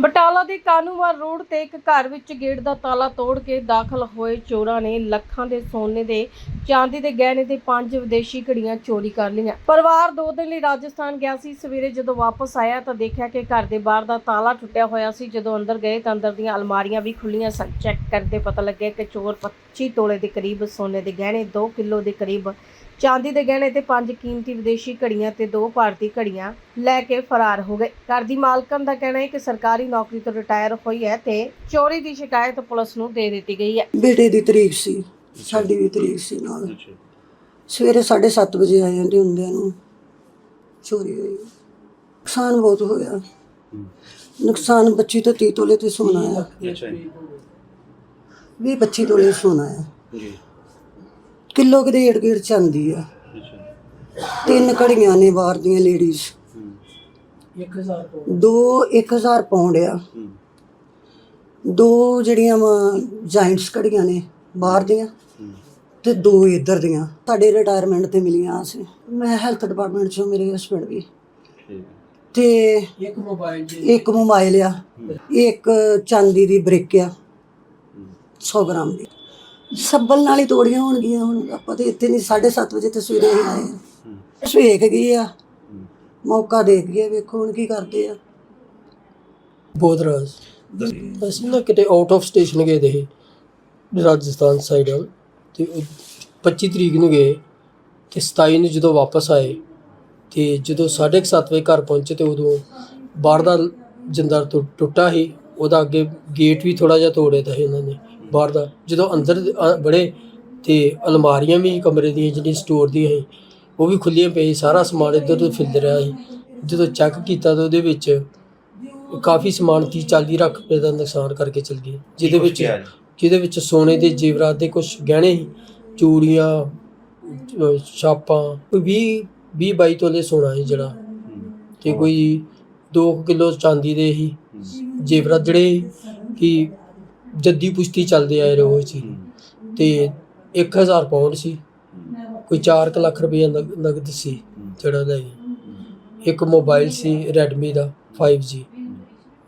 ਬਟਾਲਾ ਦੇ ਕਾਨੂੰਵਾਰ ਰੋਡ ਤੇ ਇੱਕ ਘਰ ਵਿੱਚ ਗੇਟ ਦਾ ਤਾਲਾ ਤੋੜ ਕੇ ਦਾਖਲ ਹੋਏ ਚੋਰਾਂ ਨੇ ਲੱਖਾਂ ਦੇ ਸੋਨੇ ਦੇ, ਚਾਂਦੀ ਦੇ ਗਹਿਣੇ ਤੇ ਪੰਜ ਵਿਦੇਸ਼ੀ ਘੜੀਆਂ ਚੋਰੀ ਕਰ ਲਈਆਂ। ਪਰਿਵਾਰ ਦੋ ਦਿਨ ਲਈ ਰਾਜਸਥਾਨ ਗਿਆ ਸੀ। ਸਵੇਰੇ ਜਦੋਂ ਵਾਪਸ ਆਇਆ ਤਾਂ ਦੇਖਿਆ ਕਿ ਘਰ ਦੇ ਬਾਹਰ ਦਾ ਤਾਲਾ ਟੁੱਟਿਆ ਹੋਇਆ ਸੀ। ਜਦੋਂ ਅੰਦਰ ਗਏ ਤਾਂ ਅੰਦਰ ਦੀਆਂ ਅਲਮਾਰੀਆਂ ਵੀ ਖੁੱਲੀਆਂ ਸਨ। ਚੈੱਕ ਕਰਦੇ ਪਤਾ ਲੱਗਿਆ ਕਿ ਚੋਰ 25 ਤੋਲੇ ਦੇ ਕਰੀਬ ਸੋਨੇ ਦੇ ਗਹਿਣੇ 2 ਕਿਲੋ ਦੇ ਕਰੀਬ ਚਾਂਦੀ ਦੇ ਗਹਿਣੇ ਤੇ ਪੰਜ ਕੀਮਤੀ ਵਿਦੇਸ਼ੀ ਘੜੀਆਂ ਤੇ ਦੋ ਭਾਰਤੀ ਘੜੀਆਂ ਲੈ ਕੇ ਫਰਾਰ ਹੋ ਗਏ। ਘਰ ਦੀ ਮਾਲਕਨ ਦਾ ਕਹਿਣਾ ਹੈ ਕਿ ਸਰਕਾਰੀ ਨੌਕਰੀ ਤੋਂ ਰਿਟਾਇਰ ਹੋਈ ਹੈ ਤੇ ਚੋਰੀ ਦੀ ਸ਼ਿਕਾਇਤ ਪੁਲਿਸ ਨੂੰ ਦੇ ਦਿੱਤੀ ਗਈ ਹੈ। ਬੇਟੇ ਦੀ ਤਰੀਕ ਸੀ ਸਾਡੀ ਵੀ ਤਰੀਕ ਸੀ ਨਾਲ। ਸਵੇਰੇ 7:30 ਵਜੇ ਆਏ ਜਾਂਦੇ ਹੁੰਦਿਆਂ ਨੂੰ ਚੋਰੀ ਹੋਈ। ਨੁਕਸਾਨ ਬਹੁਤ ਹੋਇਆ। ਨੁਕਸਾਨ ਬੱਚੀ ਤੋਂ 30 ਤੋਲੇ ਤੇ ਸੋਨਾ ਆ ਅੱਛਾ ਜੀ। 20 25 ਤੋਲੇ ਸੋਨਾ ਆ ਜੀ। ਕਿਲੋ ਕਿਤੇ ਏੜ ਗੇੜ ਚਾਂਦੀ ਆ। ਤਿੰਨ ਘੜੀਆਂ ਨੇ ਬਾਹਰ ਦੀਆਂ ਲੇਡੀਜ਼ ਹੂੰ ਦੋ 1000 ਪਾਉਂਡ ਆ। ਦੋ ਜਿਹੜੀਆਂ ਵਾ ਜਾਇੰਟਸ ਘੜੀਆਂ ਨੇ ਬਾਹਰ ਦੀਆਂ ਤੇ ਦੋ ਇੱਧਰ ਦੀਆਂ। ਸਾਡੇ ਰਿਟਾਇਰਮੈਂਟ ਤੇ ਮਿਲੀਆਂ ਸੀ ਮੈਂ ਹੈਲਥ ਡਿਪਾਰਟਮੈਂਟ ਚੋਂ ਮੇਰੇ ਹਸਬੰਡ ਵੀ। ਤੇ ਇੱਕ ਮੋਬਾਈਲ ਇੱਕ ਮੋਬਾਈਲ ਆ। ਇੱਕ ਚਾਂਦੀ ਦੀ ਬ੍ਰਿਕ ਆ। 100 ਗ੍ਰਾਮ ਦੀ। ਸੱਬਲ ਨਾਲ ਹੀ ਤੋੜੀਆਂ ਹੋਣਗੀਆਂ ਹੁਣ। ਆਪਾਂ ਤੇ ਇੱਥੇ ਨਹੀਂ 7:30 ਵਜੇ ਤੇ ਸਵੇਰੇ ਹੀ ਆਏ ਆ। ਸਵੇਕ ਗਏ ਆ। ਮੌਕਾ ਦੇਖ ਗਏ ਵੇਖੋ ਹੁਣ ਕੀ ਕਰਦੇ ਆ। ਬਹੁਤ ਰਾਜ। ਅਸੀਂ ਨਾ ਕਿਤੇ ਆਊਟ ਆਫ ਸਟੇਸ਼ਨ ਗਏ ਦੇ ਰਾਜਸਥਾਨ ਸਾਈਡ ਤੇ ਉਹ 25 ਤਰੀਕ ਨੂੰ ਗਏ ਤੇ 27 ਨੂੰ ਜਦੋਂ ਵਾਪਸ ਆਏ ਤੇ ਜਦੋਂ 7:30 ਵਜੇ ਘਰ ਪਹੁੰਚੇ ਤੇ ਉਦੋਂ ਬਾਹਰ ਦਾ ਜਿੰਦਰ ਟੁੱਟਾ ਸੀ। ਉਹਦਾ ਅੱਗੇ ਗੇਟ ਵੀ ਥੋੜਾ ਜਿਹਾ ਤੋੜੇ ਤਾ ਸੀ ਉਹਨਾਂ ਨੇ। ਬਾਹਰ ਦਾ ਜਦੋਂ ਅੰਦਰ ਬੜੇ ਤੇ ਅਲਮਾਰੀਆਂ ਵੀ ਕਮਰੇ ਦੀਆਂ ਜਿਹੜੀਆਂ ਸਟੋਰ ਦੀਆਂ ਸੀ ਉਹ ਵੀ ਖੁੱਲੀਆਂ ਪਈ ਸਾਰਾ ਸਮਾਨ ਇੱਧਰ ਉੱਧਰ ਫਿਰਦ ਰਿਹਾ ਸੀ। ਜਦੋਂ ਚੈੱਕ ਕੀਤਾ ਤਾਂ ਉਹਦੇ ਵਿੱਚ ਕਾਫੀ ਸਮਾਨ 30 40 ਲੱਖ ਰੁਪਏ ਦਾ ਨੁਕਸਾਨ ਕਰਕੇ ਚਲ ਗਏ ਜਿਹਦੇ ਵਿੱਚ? ਜਿਹਦੇ ਵਿੱਚ ਸੋਨੇ ਦੇ ਜੇਵਰਾਤ ਦੇ ਕੁਝ ਗਹਿਣੇ ਸੀ ਚੂੜੀਆਂ ਛਾਪਾਂ ਕੋਈ 20 20 22 ਤੋਲੇ ਸੋਨਾ ਸੀ ਜਿਹੜਾ। ਤੇ ਕੋਈ 2 ਕਿਲੋ ਚਾਂਦੀ ਦੇ ਹੂੰ। ਜੇਵਰਾਤ ਜਿਹੜੇ ਕਿ ਜੱਦੀ ਪੁਸ਼ਤੀ ਚੱਲਦੇ ਆਏ ਰਹੇ ਸੀ ਹੂੰ। ਤੇ 1000 ਪਾਉਂਡ ਸੀ। ਕੋਈ 4 ਲੱਖ ਰੁਪਏ ਨਗ- ਨਗਦ ਸੀ ਹੂੰ ਜਿਹੜਾ ਲੈ ਗਏ। ਇੱਕ ਮੋਬਾਈਲ ਸੀ Redmi ਦਾ 5G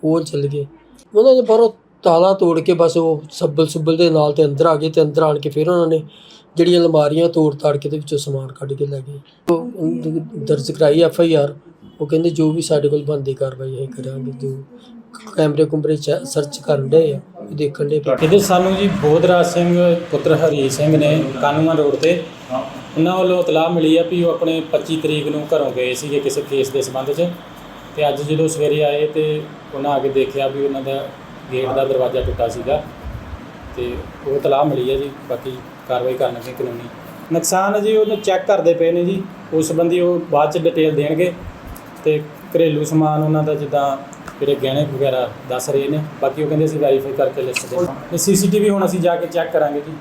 ਉਹ ਚਲ ਗਏ। ਉਹਨਾਂ ਨੇ ਬਾਹਰੋਂ ਤਾਲਾ ਤੋੜ ਕੇ ਬਸ ਉਹ ਸੱਬਲ ਸੁੱਬਲ ਦੇ ਨਾਲ ਤੇ ਅੰਦਰ ਆ ਗਏ ਤੇ ਅੰਦਰ ਆਣ ਕੇ ਫਿਰ ਉਹਨਾਂ ਨੇ ਜਿਹੜੀਆਂ ਅਲਮਾਰੀਆਂ ਤੋੜ ਤਾੜ ਕੇ ਤੇ ਵਿੱਚੋਂ ਸਮਾਨ ਕੱਢ ਕੇ ਲੈ ਗਏ। ਉਹ ਦਰਜ ਕਰਾਈ ਐਫ ਆਈ ਆਰ। ਉਹ ਕਹਿੰਦੇ ਜੋ ਵੀ ਸਾਡੇ ਕੋਲ ਬੰਦੀ ਕਾਰਵਾਈ ਅਸੀਂ ਕਰਾਂਗੇ। ਜੋ ਕੈਮਰੇ ਕੁਮਰੇ ਚ ਸਰਚ ਕਰਨ ਦੇ ਆ। ਦੇਖਣ ਦੇ ਇਹਦੇ ਸਾਨੂੰ ਜੀ ਬੋਧਰਾਜ ਸਿੰਘ, ਪੁੱਤਰ ਹਰੀ ਸਿੰਘ ਨੇ ਕਾਨੂੰਨ ਰੋਡ ਤੇ ਉਹਨਾਂ ਵੱਲੋਂ ਇਤਲਾਹ ਮਿਲੀ ਆ ਵੀ ਉਹ ਆਪਣੇ 25 ਤਰੀਕ ਨੂੰ ਘਰੋਂ ਗਏ ਸੀਗੇ ਕਿਸੇ ਕੇਸ ਦੇ ਸੰਬੰਧ 'ਚ। ਤੇ ਅੱਜ ਜਦੋਂ ਸਵੇਰੇ ਆਏ ਤੇ ਉਹਨਾਂ ਆ ਕੇ ਦੇਖਿਆ ਵੀ ਉਹਨਾਂ ਦਾ ਗੇਟ ਦਾ ਦਰਵਾਜ਼ਾ ਟੁੱਟਾ ਸੀਗਾ। ਤੇ ਉਹ ਇਤਲਾਹ ਮਿਲੀ ਹੈ ਜੀ, ਬਾਕੀ ਕਾਰਵਾਈ ਕਰਨਗੇ ਕਾਨੂੰਨੀ। ਨੁਕਸਾਨ ਜੀ ਉਹਨੂੰ ਚੈੱਕ ਕਰਦੇ ਪਏ ਨੇ ਜੀ, ਉਸ ਸੰਬੰਧੀ ਉਹ ਬਾਅਦ ਚ ਡਿਟੇਲ ਦੇਣਗੇ। ਤੇ ਘਰੇਲੂ ਸਮਾਨ ਉਹਨਾਂ ਦਾ ਜਿੱਦਾਂ ਜਿਹੜੇ ਗਹਿਣੇ ਵਗੈਰਾ ਦੱਸ ਰਹੇ ਨੇ, ਬਾਕੀ ਉਹ ਕਹਿੰਦੇ ਅਸੀਂ ਵੈਰੀਫਾਈ ਕਰਕੇ ਲਿਸਟ ਦੇ ਸੀਸੀਟੀਵੀ ਹੁਣ ਅਸੀਂ ਜਾ ਕੇ ਚੈੱਕ ਕਰਾਂਗੇ ਜੀ।